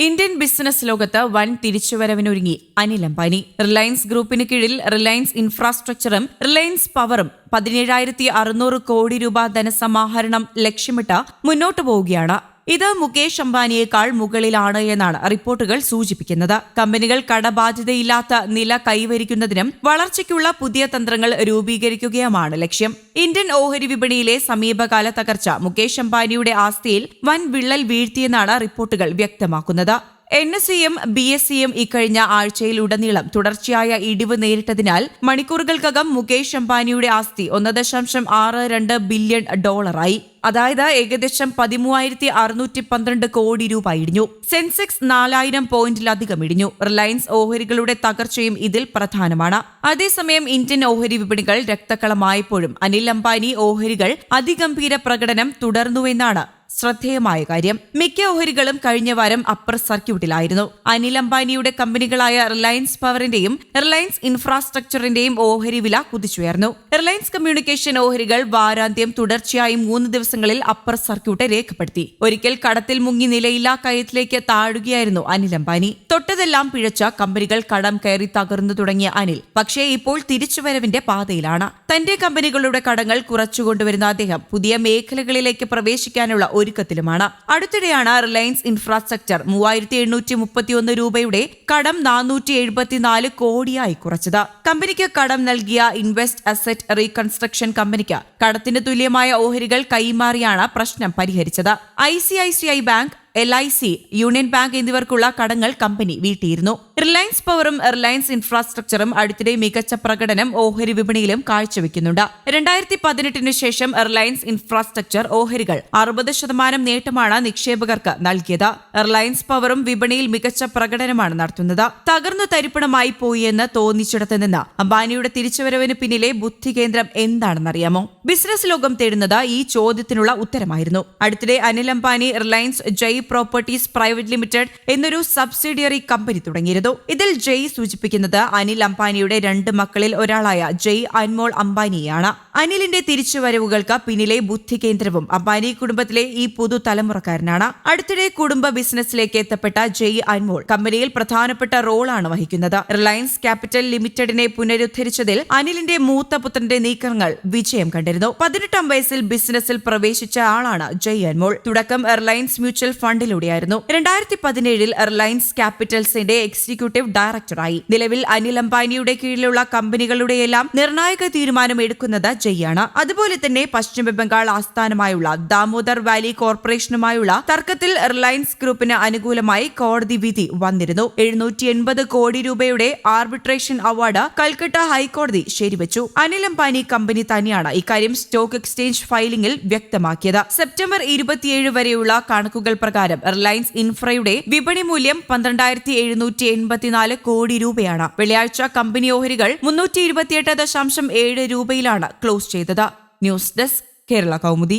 Indian business ലോകത്ത് വൻ തിരിച്ചുവരവിനൊരുങ്ങി Anil Ambani. Reliance ഗ്രൂപ്പിന് കീഴിൽ റിലയൻസ് ഇൻഫ്രാസ്ട്രക്ചറും റിലയൻസ് പവറും പതിനേഴായിരത്തി അറുന്നൂറ് കോടി രൂപ ധനസമാഹരണം ലക്ഷ്യമിട്ട് മുന്നോട്ടു പോവുകയാണ് ഇത് മുകേഷ് അംബാനിയേക്കാൾ മുകളിലാണ് എന്നാണ് റിപ്പോർട്ടുകൾ സൂചിപ്പിക്കുന്നത്. കമ്പനികൾ കടബാധ്യതയില്ലാത്ത നില കൈവരിക്കുന്നതിനും വളർച്ചയ്ക്കുള്ള പുതിയ തന്ത്രങ്ങൾ രൂപീകരിക്കുകയുമാണ് ലക്ഷ്യം. ഇന്ത്യൻ ഓഹരി വിപണിയിലെ സമീപകാല തകർച്ച മുകേഷ് അംബാനിയുടെ ആസ്തിയിൽ വൻ വിള്ളൽ വീഴ്ത്തിയെന്നാണ് റിപ്പോർട്ടുകൾ വ്യക്തമാക്കുന്നത്. എൻ എസ് സിയും ബി എസ് സിയും ഇക്കഴിഞ്ഞ ആഴ്ചയിൽ ഉടനീളം തുടർച്ചയായ ഇടിവ് നേരിട്ടതിനാൽ മണിക്കൂറുകൾക്കകം മുകേഷ് അംബാനിയുടെ ആസ്തി ഒന്ന് ദശാംശം ആറ് രണ്ട് ബില്യൺ ഡോളറായി. അതായത് ഏകദേശം പതിമൂവായിരത്തി അറുന്നൂറ്റി പന്ത്രണ്ട് കോടി രൂപ ഇടിഞ്ഞു. സെൻസെക്സ് നാലായിരം പോയിന്റിലധികം ഇടിഞ്ഞു. റിലയൻസ് ഓഹരികളുടെ തകർച്ചയും ഇതിൽ പ്രധാനമാണ്. അതേസമയം ഇന്ത്യൻ ഓഹരി വിപണികൾ രക്തക്കളമായപ്പോഴും അനിൽ അംബാനി ഓഹരികൾ അതിഗംഭീര പ്രകടനം തുടർന്നുവെന്നാണ് ശ്രദ്ധേയമായ കാര്യം. മിക്ക ഓഹരികളും കഴിഞ്ഞ വാരം അപ്പർ സർക്യൂട്ടിലായിരുന്നു അനിൽ അംബാനിയുടെ കമ്പനികളായ റിലയൻസ് പവറിന്റെയും റിലയൻസ് ഇൻഫ്രാസ്ട്രക്ചറിന്റെയും ഓഹരി വില കുതിച്ചുയർന്നു. റിലയൻസ് കമ്മ്യൂണിക്കേഷൻ ഓഹരികൾ വാരാന്ത്യം തുടർച്ചയായി മൂന്ന് ദിവസങ്ങളിൽ അപ്പർ സർക്യൂട്ട് രേഖപ്പെടുത്തി. ഒരിക്കൽ കടത്തിൽ മുങ്ങി നിലയില്ലാ കയത്തിലേക്ക് താഴുകയായിരുന്നു അനിൽ അംബാനി. തൊട്ടതെല്ലാം പിഴച്ച കമ്പനികൾ കടം കയറി തകർന്നു തുടങ്ങിയ അനിൽ പക്ഷേ ഇപ്പോൾ തിരിച്ചുവരവിന്റെ പാതയിലാണ്. തന്റെ കമ്പനികളുടെ കടങ്ങൾ കുറച്ചുകൊണ്ടുവരുന്ന അദ്ദേഹം പുതിയ മേഖലകളിലേക്ക് പ്രവേശിക്കാനുള്ള ഒരുക്കത്തിലുമാണ്. അടുത്തിടെയാണ് റിലയൻസ് ഇൻഫ്രാസ്ട്രക്ചർ മൂവായിരത്തി എണ്ണൂറ്റി മുപ്പത്തിയൊന്ന് രൂപയുടെ കടം നാനൂറ്റി എഴുപത്തിനാല് കോടിയായി കുറച്ചത്. കമ്പനിക്ക് കടം നൽകിയ ഇൻവെസ്റ്റ് അസറ്റ് റീകൺസ്ട്രക്ഷൻ കമ്പനിക്ക് കടത്തിന് തുല്യമായ ഓഹരികൾ കൈമാറിയാണ് പ്രശ്നം പരിഹരിച്ചത്. I bank L I C union bank എന്നിവർക്കുള്ള കടങ്ങൾ കമ്പനി വീട്ടിയിരുന്നു. റിലയൻസ് പവറും റിലയൻസ് ഇൻഫ്രാസ്ട്രക്ചറും അടുത്തിടെ മികച്ച പ്രകടനം ഓഹരി വിപണിയിലും കാഴ്ചവെക്കുന്നുണ്ട്. രണ്ടായിരത്തി പതിനെട്ടിന് ശേഷം റിലയൻസ് ഇൻഫ്രാസ്ട്രക്ചർ ഓഹരികൾ അറുപത് ശതമാനം നേട്ടമാണ് നിക്ഷേപകർക്ക് നൽകിയത്. റിലയൻസ് പവറും വിപണിയിൽ മികച്ച പ്രകടനമാണ് നടത്തുന്നത്. തകർന്നു തരിപ്പണമായി പോയി എന്ന് തോന്നിച്ചിടത്ത് നിന്ന് അംബാനിയുടെ തിരിച്ചുവരവിന് പിന്നിലെ ബുദ്ധി കേന്ദ്രം എന്താണെന്നറിയാമോ? ബിസിനസ് ലോകം തേടുന്നത് ഈ ചോദ്യത്തിനുള്ള ഉത്തരമായിരുന്നു. അടുത്തിടെ Anil Ambani Reliance Jai properties private limited എന്നൊരു സബ്സിഡിയറി കമ്പനി തുടങ്ങിയിരുന്നു. ഇതിൽ ജയ് സൂചിപ്പിക്കുന്നത് അനിൽ അംബാനിയുടെ രണ്ട് മക്കളിൽ ഒരാളായ ജയ് അൻമോൾ അംബാനിയാണ് അനിലിന്റെ തിരിച്ചുവരവുകൾക്ക് പിന്നിലെ ബുദ്ധി കേന്ദ്രവും അംബാനി കുടുംബത്തിലെ ഈ പുതു തലമുറക്കാരനാണ്. അടുത്തിടെ കുടുംബ ബിസിനസ്സിലേക്ക് എത്തപ്പെട്ട ജയ് അൻമോൾ കമ്പനിയിൽ പ്രധാനപ്പെട്ട റോളാണ് വഹിക്കുന്നത്. റിലയൻസ് ക്യാപിറ്റൽ ലിമിറ്റഡിനെ പുനരുദ്ധരിച്ചതിൽ അനിലിന്റെ മൂത്ത പുത്രന്റെ നീക്കങ്ങൾ വിജയം കണ്ടിരുന്നു. പതിനെട്ടാം വയസ്സിൽ ബിസിനസ്സിൽ പ്രവേശിച്ച ആളാണ് ജയ് അൻമോൾ. തുടക്കം റിലയൻസ് മ്യൂച്വൽ ഫണ്ടിലൂടെയായിരുന്നു. രണ്ടായിരത്തി പതിനേഴിൽ റിലയൻസ് ക്യാപിറ്റൽസിന്റെ എക്സിക്യൂട്ടീവ് ഡയറക്ടറായി. നിലവിൽ അനിൽ അംബാനിയുടെ കീഴിലുള്ള കമ്പനികളുടെയെല്ലാം നിർണായക തീരുമാനം എടുക്കുന്നത് ജയ്യാണ്. അതുപോലെ തന്നെ പശ്ചിമ ബംഗാൾ ആസ്ഥാനമായുള്ള ദാമോദർ വാലി കോർപ്പറേഷനുമായുള്ള തർക്കത്തിൽ റിലയൻസ് ഗ്രൂപ്പിന് അനുകൂലമായി കോടതി വിധി വന്നിരുന്നു. എഴുന്നൂറ്റി എൺപത് കോടി രൂപയുടെ ആർബിട്രേഷൻ അവാർഡ് കൽക്കട്ട ഹൈക്കോടതി ശരിവച്ചു. അനിൽ അംബാനി കമ്പനി തന്നെയാണ് ഇക്കാര്യം സ്റ്റോക്ക് എക്സ്ചേഞ്ച് ഫയലിംഗിൽ വ്യക്തമാക്കിയത്. സെപ്റ്റംബർ ഇരുപത്തിയേഴ് വരെയുള്ള കണക്കുകൾ പ്രകാരം റിലയൻസ് ഇൻഫ്രയുടെ വിപണി മൂല്യം പന്ത്രണ്ടായിരത്തി എഴുന്നൂറ്റി എൺപത്തിനാല് കോടി രൂപയാണ്. വെള്ളിയാഴ്ച കമ്പനി ഓഹരികൾ മുന്നൂറ്റി ഇരുപത്തിയെട്ട് ദശാംശം ഏഴ് രൂപയിലാണ് ക്ലോസ് ചെയ്തത്. News desk Kerala Kaumudi.